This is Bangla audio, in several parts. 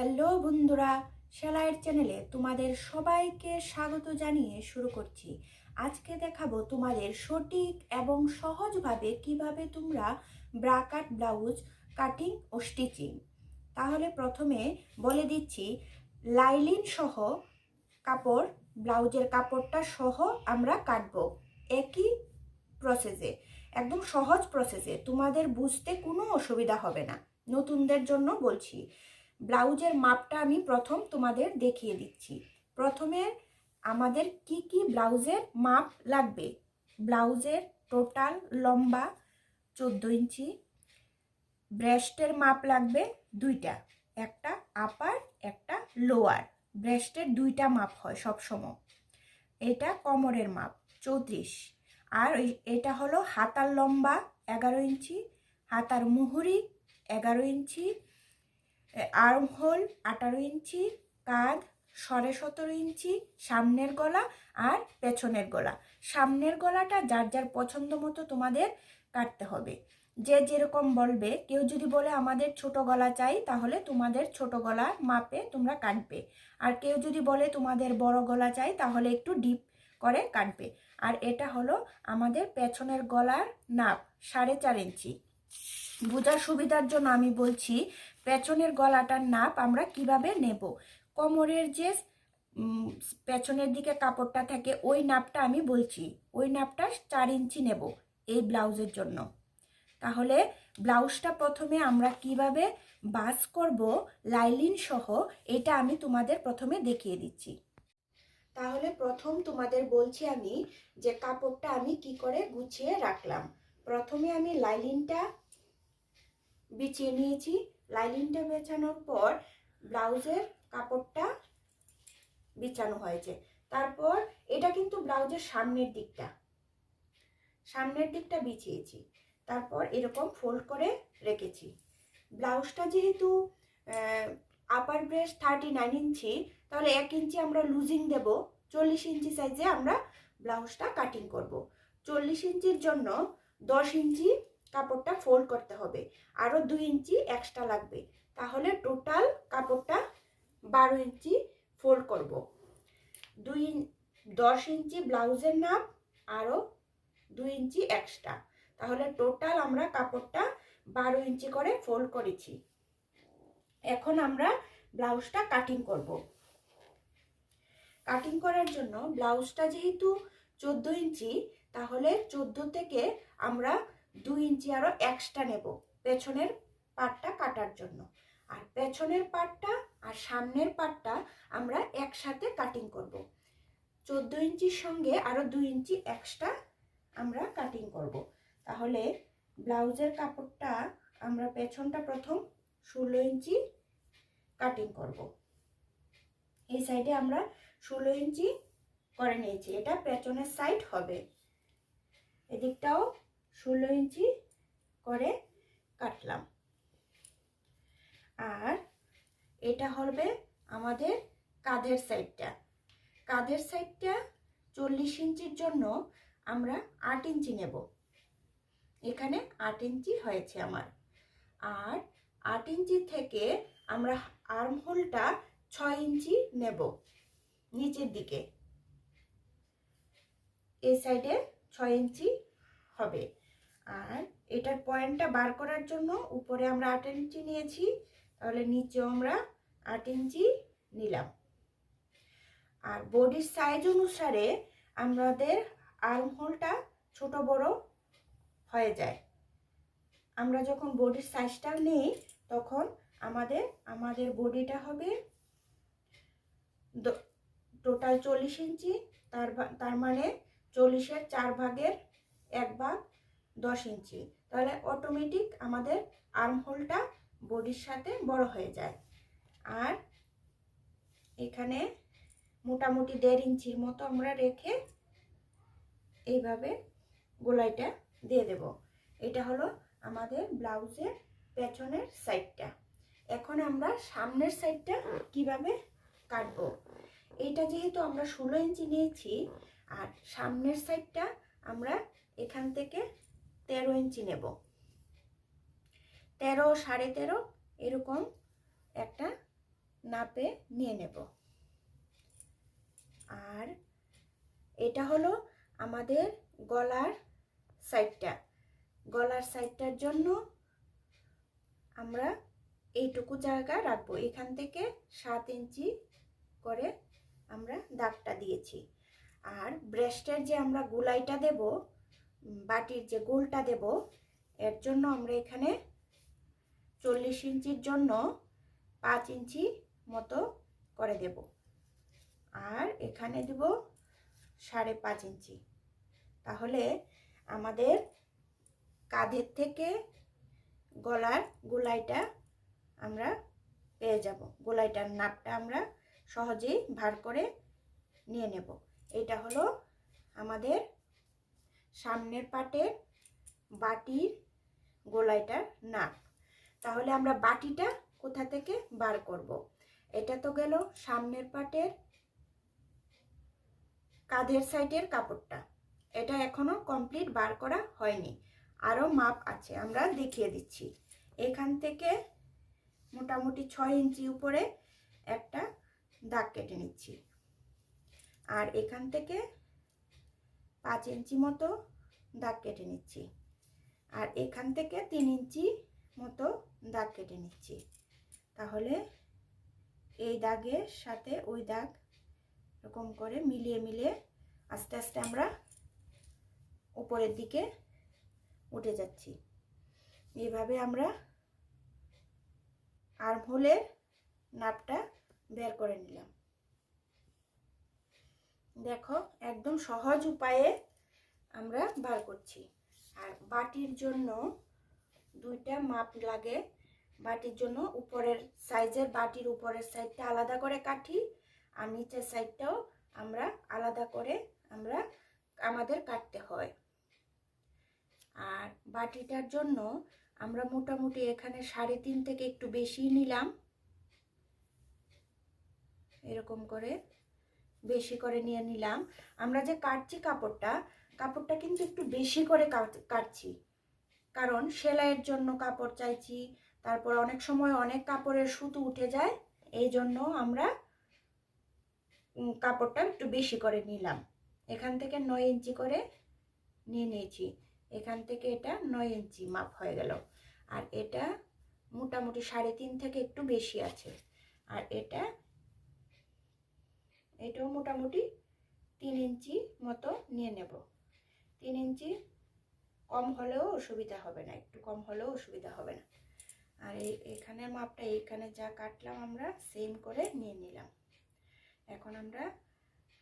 হ্যালো বন্ধুরা, সেলাইয়ের চ্যানেলে তোমাদের সবাইকে স্বাগত জানিয়ে শুরু করছি। আজকে দেখাবো তোমাদের সঠিক এবং সহজভাবে কীভাবে তোমরা ব্রাকাট ব্লাউজ, কাটিং ও স্টিচিং। তাহলে প্রথমে বলে দিচ্ছি, লাইলিন সহ কাপড়, ব্লাউজের কাপড়টা সহ আমরা কাটবো একই প্রসেসে একদম সহজ প্রসেসে তোমাদের বুঝতে কোনো অসুবিধা হবে না। নতুনদের জন্য বলছি ব্লাউজের মাপটা আমি প্রথম তোমাদের দেখিয়ে দিচ্ছি। প্রথমে আমাদের কি কি ব্লাউজের মাপ লাগবে? ব্লাউজের টোটাল লম্বা চোদ্দ ইঞ্চি, ব্রেস্টের মাপ লাগবে দুইটা, একটা আপার একটা লোয়ার ব্রেস্টের দুইটা মাপ হয় সবসময়। এটা কোমরের মাপ, চৌত্রিশ। আর এটা হলো হাতার লম্বা এগারো ইঞ্চি, হাতার মুহুরি এগারো ইঞ্চি আর্ম হোল আঠারো ইঞ্চি, কাঁধ সাড়ে সতেরো ইঞ্চি, সামনের গলা আর পেছনের গলা। সামনের গলাটা যার যার পছন্দ মতো তোমাদের কাটতে হবে। যে যেরকম বলবে, কেউ যদি বলে আমাদের ছোট গলা চাই, তাহলে তোমাদের ছোট গলা মাপে তোমরা কাটবে। আর কেউ যদি বলে তোমাদের বড় গলা চাই, তাহলে একটু ডিপ করে কাটবে। আর এটা হলো আমাদের পেছনের গলার নাপ, সাড়ে চার ইঞ্চি। বোঝার সুবিধার জন্য আমি বলছি পেছনের গলাটার নাপ আমরা কীভাবে নেব? কোমরের যে পেছনের দিকে কাপড়টা থাকে, ওই নাপটা আমি বলছি, ওই নাপটা চার ইঞ্চি নেব এই ব্লাউজের জন্য। তাহলে ব্লাউজটা প্রথমে আমরা কীভাবে বাস করব, লাইলিন সহ, এটা আমি তোমাদের প্রথমে দেখিয়ে দিচ্ছি। তাহলে প্রথম তোমাদের বলছি আমি যে কাপড়টা আমি কি করে গুছিয়ে রাখলাম। প্রথমে আমি লাইলিনটা বিছিয়ে নিয়েছি লাইলিনটা বেছানোর পর ব্লাউজের কাপড়টা বিছানো হয়েছে। তারপর এটা কিন্তু ব্লাউজের সামনের দিকটা। সামনের দিকটা বিছিয়েছি। তারপর এরকম ফোল্ড করে রেখেছি। ব্লাউজটা যেহেতু upper breast thirty nine inch, তাহলে এক ইঞ্চি আমরা লুজিং দেব। চল্লিশ ইঞ্চি সাইজে আমরা ব্লাউজটা কাটিং করব। চল্লিশ ইঞ্চির জন্য দশ ইঞ্চি কাপড়টা ফোল্ড করতে হবে। আরও দুই ইঞ্চি এক্সট্রা লাগবে। তাহলে টোটাল কাপড়টা বারো ইঞ্চি ফোল্ড করব। দুই দশ ইঞ্চি ব্লাউজের নাপ আরও দুই ইঞ্চি এক্সট্রা তাহলে টোটাল আমরা কাপড়টা বারো ইঞ্চি করে ফোল্ড করেছি। এখন আমরা ব্লাউজটা কাটিং করব। কাটিং করার জন্য ব্লাউজটা যেহেতু চোদ্দ ইঞ্চি, তাহলে চোদ্দ থেকে আমরা দুই ইঞ্চি আরও এক্সট্রা নেব পেছনের পাটটা কাটার জন্য। আর পেছনের পাটটা আর সামনের পাটটা আমরা একসাথে কাটিং করব। চোদ্দ ইঞ্চির সঙ্গে আরও দুই ইঞ্চি এক্সট্রা আমরা কাটিং করব। তাহলে ব্লাউজের কাপড়টা আমরা পেছনটা প্রথম ষোলো ইঞ্চি কাটিং করব। এই সাইডে আমরা ষোলো ইঞ্চি করে নিয়েছি। এটা পেছনের সাইড হবে। এদিকটাও ষোলো ইঞ্চি করে কাটলাম। আর এটা হবে আমাদের কাঁধের সাইডটা কাঁধের সাইডটা চল্লিশ ইঞ্চির জন্য আমরা আট ইঞ্চি নেব। এখানে আট ইঞ্চি হয়েছে আমার। আর আট ইঞ্চি থেকে আমরা আর্ম হোলটা ছয় ইঞ্চি নেব নিচের দিকে। এই সাইডে ছয় ইঞ্চি হবে। আর এটার পয়েন্টটা বার করার জন্য উপরে আমরা আট ইঞ্চি নিয়েছি, তাহলে নিচেও আমরা আট ইঞ্চি নিলাম। আর বডির সাইজ অনুসারে আমাদের আর্ম হোলটা ছোট বড় হয়ে যায়। আমরা যখন বডির সাইজটা নিই, তখন আমাদের আমাদের বডিটা হবে টোটাল চল্লিশ ইঞ্চি, তার তার মানে চল্লিশের চার ভাগের এক ভাগ দশ ইঞ্চি। তাহলে অটোমেটিক আমাদের আর্ম হোলটা বডির সাথে বড় হয়ে যায়। আর এখানে মোটামুটি দেড় ইঞ্চির মতো আমরা রেখে এইভাবে গোলাইটা দিয়ে দেব। এটা হলো আমাদের ব্লাউজের পেছনের সাইডটা এখন আমরা সামনের সাইডটা কীভাবে কাটবো? এইটা যেহেতু আমরা ষোলো ইঞ্চি নিয়েছি, আর সামনের সাইডটা আমরা এখান থেকে তেরো ইঞ্চি নেব। তেরো, সাড়ে তেরো এরকম একটা নাপে নিয়ে নেব। আর এটা হলো আমাদের গলার সাইডটা। গলার সাইডটার জন্য আমরা এইটুকু জায়গা রাখব। এখান থেকে সাত ইঞ্চি করে আমরা দাগটা দিয়েছি। আর ব্রেস্টের যে আমরা গুলাইটা দেব বাটির যে গোলটা দেব, এর জন্য আমরা এখানে চল্লিশ ইঞ্চির জন্য পাঁচ ইঞ্চি মতো করে দেব। আর এখানে দেব সাড়ে পাঁচ ইঞ্চি। তাহলে আমাদের কাঁধের থেকে গলার গোলাইটা আমরা পেয়ে যাব। গোলাইটার নাপটা আমরা সহজেই ভার করে নিয়ে নেব। এটা হলো আমাদের সামনের পাটের বাটির গোলাইটার নাক। তাহলে আমরা বাটিটা কোথা থেকে বার করব। এটা তো গেল সামনের পাটের কাঁধের সাইডের কাপড়টা। এটা এখনও কমপ্লিট বার করা হয়নি। আরও মাপ আছে, আমরা দেখিয়ে দিচ্ছি। এখান থেকে মোটামুটি ছয় ইঞ্চি উপরে একটা দাগ কেটে নিচ্ছি। আর এখান থেকে পাঁচ ইঞ্চি মতো দাগ কেটে নিচ্ছি। আর এখান থেকে তিন ইঞ্চি মতো দাগ কেটে নিচ্ছি। তাহলে এই দাগের সাথে ওই দাগ এরকম করে মিলিয়ে মিলিয়ে আস্তে আস্তে আমরা উপরের দিকে উঠে যাচ্ছি। এইভাবে আমরা আর্মহোলের নাপটা বের করে নিলাম। দেখো, একদম সহজ উপায়ে আমরা বার করছি। আর বাটির জন্য দুইটা মাপ লাগে। বাটির জন্য উপরের সাইজের বাটির উপরের সাইডটা আলাদা করে কাটি, আর নিচের সাইডটাও আমরা আলাদা করে আমরা আমাদের কাটতে হয়। আর বাটিটার জন্য আমরা মোটামুটি এখানে সাড়ে তিন থেকে একটু বেশি নিলাম। এরকম করে বেশি করে নিয়ে নিলাম। আমরা যে কাটছি কাপড়টা কাপড়টা কিন্তু একটু বেশি করে কাটছি। কারণ সেলাইয়ের জন্য কাপড় চাইছি, তারপর অনেক সময় অনেক কাপড়ের সুতো উঠে যায়, এই জন্য আমরা কাপড়টা একটু বেশি করে নিলাম। এখান থেকে নয় ইঞ্চি করে নিয়ে নিয়েছি। এখান থেকে এটা নয় ইঞ্চি মাপ হয়ে গেল। আর এটা মোটামুটি সাড়ে তিন থেকে একটু বেশি আছে। আর এটা এটাও মোটামুটি তিন ইঞ্চি মতো নিয়ে নেব। তিন ইঞ্চি কম হলেও অসুবিধা হবে না, একটু কম হলেও অসুবিধা হবে না। আর এই এখানের মাপটা, এইখানে যা কাটলাম আমরা সেম করে নিয়ে নিলাম। এখন আমরা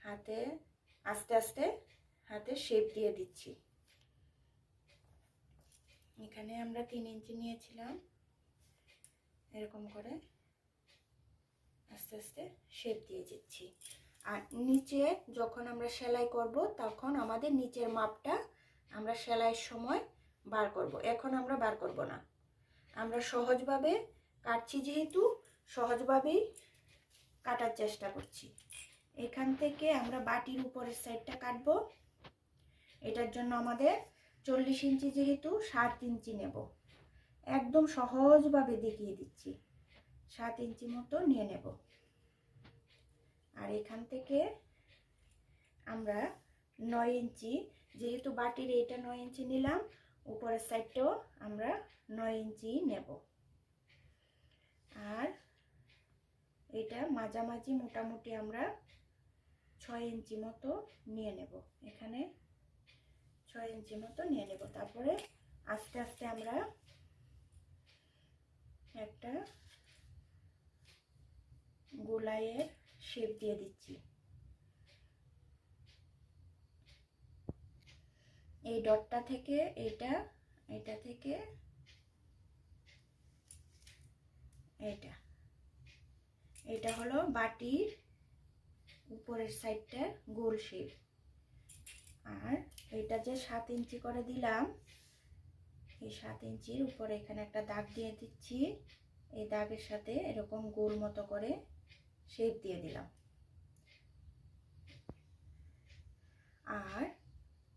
হাতে, আস্তে আস্তে হাতে শেপ দিয়ে দিচ্ছি। এখানে আমরা তিন ইঞ্চি নিয়েছিলাম। এরকম করে আস্তে আস্তে শেপ দিয়ে দিচ্ছি। আর নিচে যখন আমরা সেলাই করব, তখন আমাদের নিচের মাপটা আমরা সেলাইয়ের সময় বার করব। এখন আমরা বার করব না। আমরা সহজভাবে কাটছি যেহেতু, সহজভাবেই কাটার চেষ্টা করছি। এখান থেকে আমরা বাটির উপরের সাইডটা কাটবো। এটার জন্য আমাদের চল্লিশ ইঞ্চি যেহেতু, সাত ইঞ্চি নেব। একদম সহজভাবে দেখিয়ে দিচ্ছি। সাত ইঞ্চি মতো নিয়ে নেব। আর এখান থেকে আমরা নয় ইঞ্চি, যেহেতু বাটির এটা নয় ইঞ্চি নিলাম, উপরের সাইডটাও আমরা নয় ইঞ্চি নেব। আর এটা মাঝামাঝি মোটামুটি আমরা ছয় ইঞ্চি মতো নিয়ে নেব। এখানে ছয় ইঞ্চি মতো নিয়ে নেব। তারপরে আস্তে আস্তে আমরা একটা গোলাইয়ের শেপ দিয়ে দিচ্ছি। এই ডটটা থেকে এটা এটা থেকে এটা। এটা হলো বাটির উপরের সাইডটা গোল শেপ আর এটা যে সাত ইঞ্চি করে দিলাম, এই সাত ইঞ্চির উপরে এখানে একটা দাগ দিয়ে দিচ্ছি। এই দাগের সাথে এরকম গোল মতো করে শেপ দিয়ে দিলাম। আর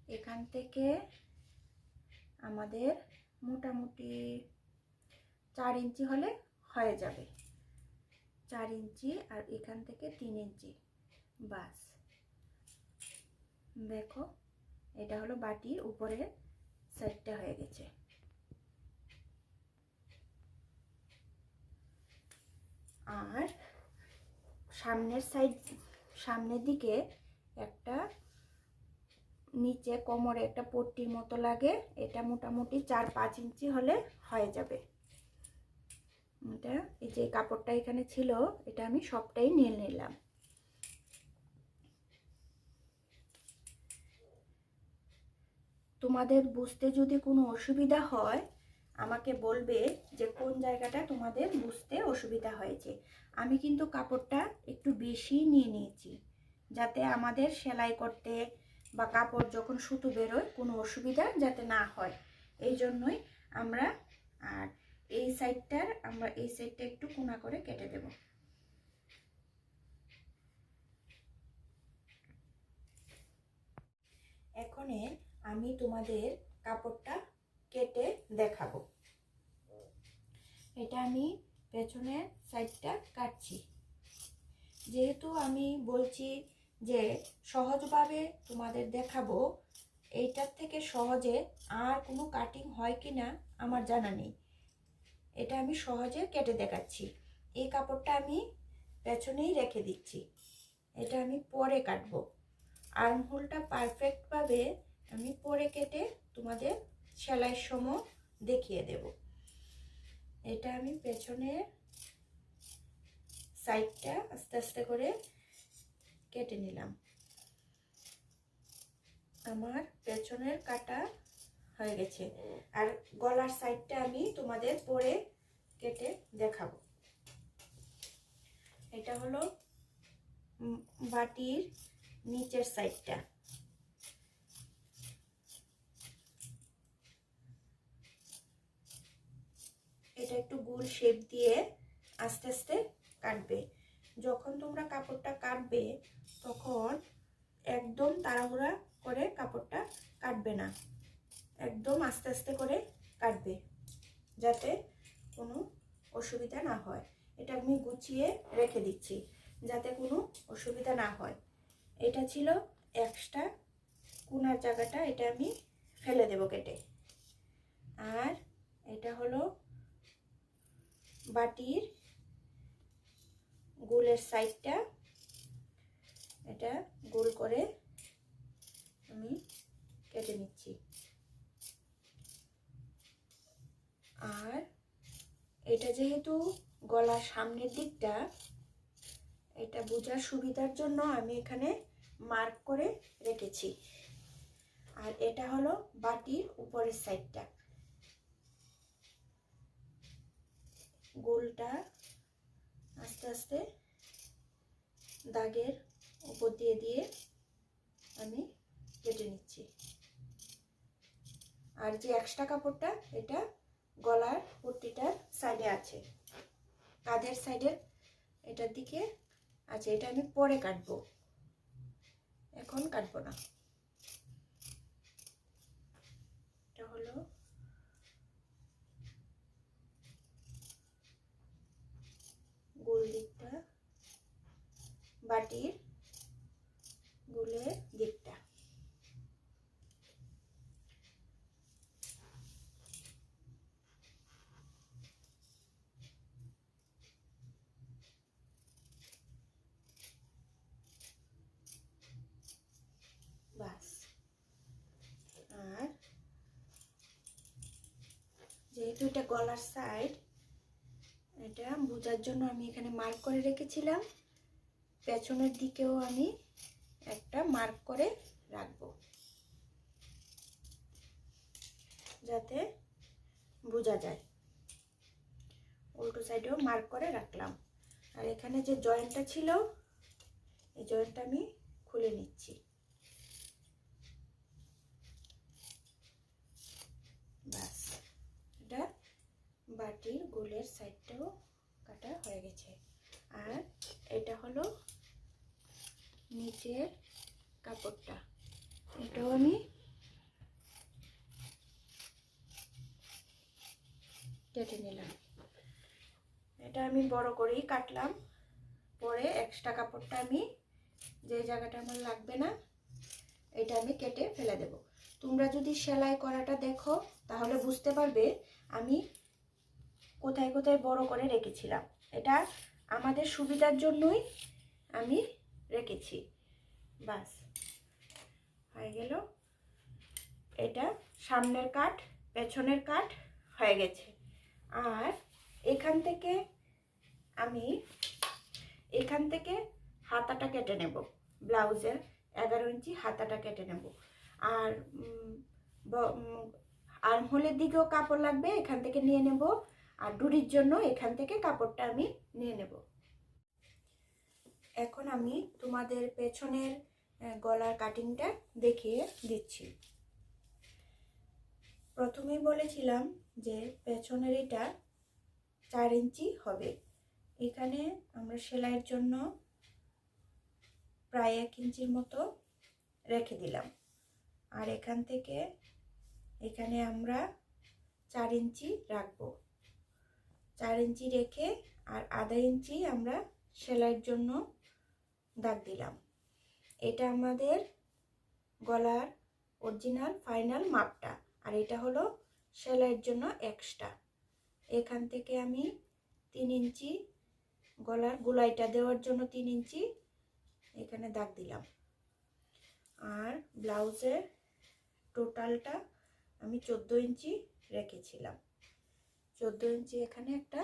এখান থেকে আমাদের মোটামুটি চার ইঞ্চি হলে হয়ে যাবে। চার ইঞ্চি আর এখান থেকে তিন ইঞ্চি। বাস। দেখো, এটা হলো বাটির উপরের সাইডটা হয়ে গেছে। আর সামনের সাইড সামনের দিকে একটা নিচে কোমরে একটা পট্টির মতো লাগে। এটা মোটামুটি চার পাঁচ ইঞ্চি হলে হয়ে যাবে। এটা, এই যে কাপড়টা এখানে ছিল, এটা আমি সবটাই নিয়ে নিলাম। তোমাদের বুঝতে যদি কোনো অসুবিধা হয় আমাকে বলবে যে কোন জায়গাটা তোমাদের বুঝতে অসুবিধা হয়েছে। আমি কিন্তু কাপড়টা একটু বেশি নিয়ে নিয়েছি, যাতে আমাদের সেলাই করতে বা কাপড় যখন সুতো বেরোয় কোনো অসুবিধা যাতে না হয়। এই জন্যই আমরা, আর এই সাইডটার আমরা এই সাইডটা একটু কোনা করে কেটে দেব। এখনে আমি তোমাদের কাপড়টা কেটে দেখাবো। এটা আমি পেছনের সাইডটা কাটছি। যেহেতু আমি বলছি যে সহজভাবে তোমাদের দেখাবো, এইটার থেকে সহজে আর কোনো কাটিং হয় কি না আমার জানা নেই। এটা আমি সহজে কেটে দেখাচ্ছি। এই কাপড়টা আমি পেছনেই রেখে দিচ্ছি। এটা আমি পরে কাটবো। আর্মহোলটা পারফেক্টভাবে আমি পরে কেটে তোমাদের সেলাইয়ের সময় দেখিয়ে দেব। এটা আমি পেছনের সাইডটা আস্তে আস্তে করে কেটে নিলাম। আমার পেছনের কাটা হয়ে গেছে। আর গলার সাইডটা আমি তোমাদের পরে কেটে দেখাবো। এটা হলো বাটির নিচের সাইডটা। এটা একটু গোল শেপ দিয়ে আস্তে আস্তে কাটবে। যখন তোমরা কাপড়টা কাটবে, তখন একদম তাড়াহুড়া করে কাপড়টা কাটবে না। একদম আস্তে আস্তে করে কাটবে, যাতে কোনো অসুবিধা না হয়। এটা আমি গুছিয়ে রেখে দিচ্ছি, যাতে কোনো অসুবিধা না হয়। এটা ছিল এক্সট্রা কোনার জায়গাটা, এটা আমি ফেলে দেব কেটে। আর এটা হলো বাটির গোলের সাইডটা এটা গোল করে আমি কেটে নিচ্ছি। আর এটা যেহেতু গলার সামনের দিকটা, এটা বোঝার সুবিধার জন্য আমি এখানে মার্ক করে রেখেছি। আর এটা হলো বাটির উপরের সাইডটা। গোলটা আস্তে আস্তে দাগের উপর দিয়ে দিয়ে আমি কেটে নিচ্ছি। আর যে এক্সট্রা কাপড়টা, এটা গলার পট্টিটার সাইডে আছে। কাঁধের সাইডের এটার দিকে আছে, এটা আমি পরে কাটবো। এখন কাটবো না। এটা হলো গোল দিকটা বাটির গোলের দিকটা। বাস। আর যেহেতু এটা গলার সাইড এটা বোঝার জন্য আমি এখানে মার্ক করে রেখেছিলাম। পেছনের দিকেও আমি একটা মার্ক করে রাখব। যাতে বোঝা যায়। উল্টো সাইডেও মার্ক করে রাখলাম। আর এখানে যে জয়েন্টটা ছিল, এই জয়েন্টটা আমি খুলে নিচ্ছি। ব্যাস, এটা বাটির গোলের সাইডটাও কাটা হয়ে গেছে। আর এটা হলো নিচের কাপড়টা। এটাও আমি কেটে নিলাম। এটা আমি বড় করেই কাটলাম। পরে এক্সট্রা কাপড়টা আমি যে জায়গাটা আমার লাগবে না, এটা আমি কেটে ফেলে দেব। তোমরা যদি সেলাই করাটা দেখো, তাহলে বুঝতে পারবে আমি কোথায় কোথায় বড় করে রেখেছিলাম। এটা আমাদের সুবিধার জন্যই আমি রেখেছি। বাস, হয়ে গেল। এটা সামনের কাঠ, পেছনের কাঠ হয়ে গেছে। আর এখান থেকে আমি, এখান থেকে হাতাটা কেটে নেব। ব্লাউজের এগারো ইঞ্চি হাতাটা কেটে নেব। আর আর্মহোলের দিকেও কাপড় লাগবে, এখান থেকে নিয়ে নেব। আর ডুরির জন্য এখান থেকে কাপড়টা আমি নিয়ে নেব। এখন আমি তোমাদের পেছনের গলার কাটিংটা দেখিয়ে দিচ্ছি। প্রথমেই বলেছিলাম যে পেছনের এটা চার ইঞ্চি হবে। এখানে আমরা সেলাইয়ের জন্য প্রায় এক ইঞ্চির মতো রেখে দিলাম। আর এখান থেকে এখানে আমরা চার ইঞ্চি রাখব। চার ইঞ্চি রেখে আর আধা ইঞ্চি আমরা সেলাইয়ের জন্য দাগ দিলাম। এটা আমাদের গলার অরিজিনাল ফাইনাল মাপটা আর এটা হলো সেলাইয়ের জন্য এক্সট্রা এখান থেকে আমি তিন ইঞ্চি গলার গোলাইটা দেওয়ার জন্য তিন ইঞ্চি এখানে দাগ দিলাম। আর ব্লাউজের টোটালটা আমি চোদ্দ ইঞ্চি রেখেছিলাম। চোদ্দ ইঞ্চি এখানে একটা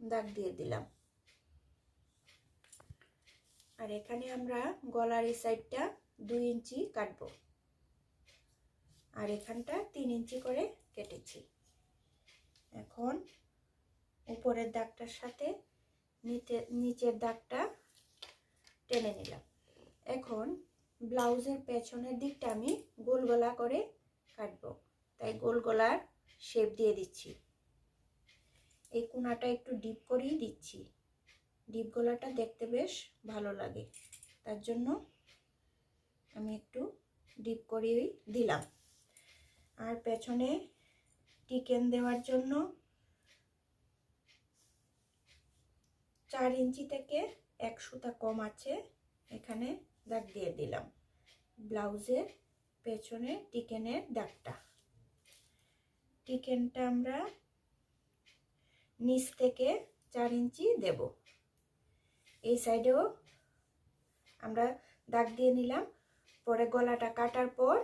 দাগ দিয়ে দিলাম। আর এখানে আমরা গলার এই সাইডটা দুই ইঞ্চি কাটব। আর এখানটা তিন ইঞ্চি করে কেটেছি। এখন উপরের দাগটার সাথে নিচে, নিচের দাগটা টেনে নিলাম। এখন ব্লাউজের পেছনের দিকটা আমি গোল গলা করে কাটবো। তাই গোল গলার শেপ দিয়ে দিচ্ছি। এই কোনাটা একটু ডিপ করেই দিচ্ছি। ডিপ গলাটা দেখতে বেশ ভালো লাগে। তার জন্য আমি একটু ডিপ করেই দিলাম। আর পেছনে টিকেন দেওয়ার জন্য চার ইঞ্চি থেকে এক সুতা কম আছে। এখানে দাগ দিয়ে দিলাম। ব্লাউজের পেছনে টিকেনের দাগটা। টিকেনটা আমরা নিচ থেকে চার ইঞ্চি দেব। এই সাইডেও আমরা দাগ দিয়ে নিলাম। পরে গলাটা কাটার পর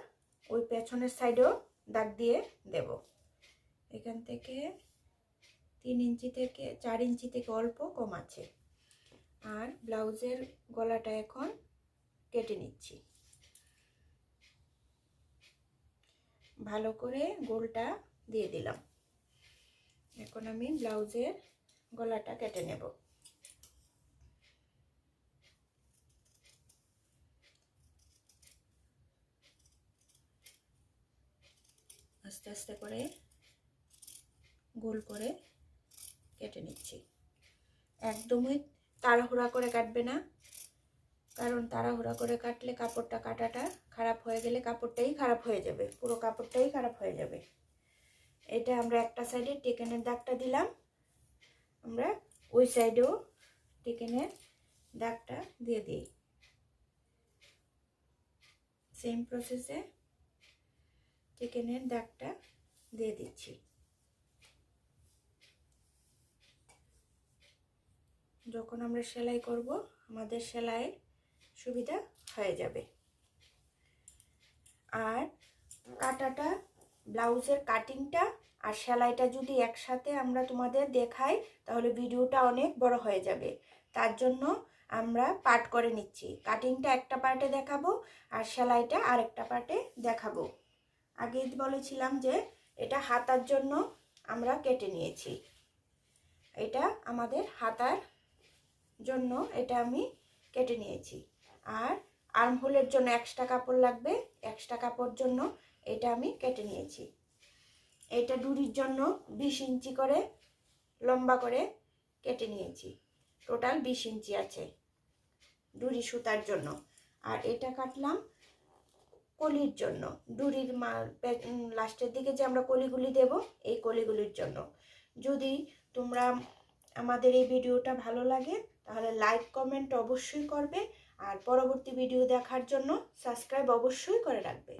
ওই পেছনের সাইডেও দাগ দিয়ে দেব। এখান থেকে তিন ইঞ্চি থেকে, চার ইঞ্চি থেকে অল্প কম আছে। আর ব্লাউজের গলাটা এখন কেটে নিচ্ছি। ভালো করে গোলটা দিয়ে দিলাম। এখন আমি ব্লাউজের গলাটা কেটে নেব। আস্তে আস্তে করে গোল করে কেটে নিচ্ছি। একদমই তাড়াহুড়া করে কাটবে না, কারণ তাড়াহুড়া করে কাটলে কাপড়টা কাটাটা খারাপ হয়ে গেলে কাপড়টাই খারাপ হয়ে যাবে, পুরো কাপড়টাই খারাপ হয়ে যাবে। এটা আমরা একটা সাইডে টেকেনের দাগটা দিলাম। আমরা ওই সাইডেও টেকেনের দাগটা দিয়ে দিই। সেম প্রসেসে চিকেনের দাগটা দিয়ে দিচ্ছি। যখন আমরা সেলাই করব, আমাদের সেলাইয়ের সুবিধা হয়ে যাবে। আর কাটাটা ব্লাউজের কাটিংটা আর সেলাইটা যদি একসাথে আমরা তোমাদের দেখাই, তাহলে ভিডিওটা অনেক বড় হয়ে যাবে। তার জন্য আমরা পার্ট করে নিচ্ছি। কাটিংটা একটা পার্টে দেখাবো আর সেলাইটা আরেকটা পার্টে দেখাবো। আগে বলেছিলাম যে এটা হাতার জন্য আমরা কেটে নিয়েছি। এটা আমাদের হাতার জন্য এটা আমি কেটে নিয়েছি। আর আর্মহোলের জন্য এক্সট্রা কাপড় লাগবে। এক্সট্রা কাপড় জন্য এটা আমি কেটে নিয়েছি। এটা ডুরির জন্য বিশ ইঞ্চি করে লম্বা করে কেটে নিয়েছি। টোটাল বিশ ইঞ্চি আছে ডুরি সুতার জন্য। আর এটা কাটলাম কলির জন্য। ডুরির লাস্টের দিকে যে আমরা কলিগুলি দেব, এই কলিগুলির জন্য। যদি তোমরা আমাদের এই ভিডিওটা ভালো লাগে, তাহলে লাইক কমেন্ট অবশ্যই করবে। আর পরবর্তী ভিডিও দেখার জন্য সাবস্ক্রাইব অবশ্যই করে রাখবে।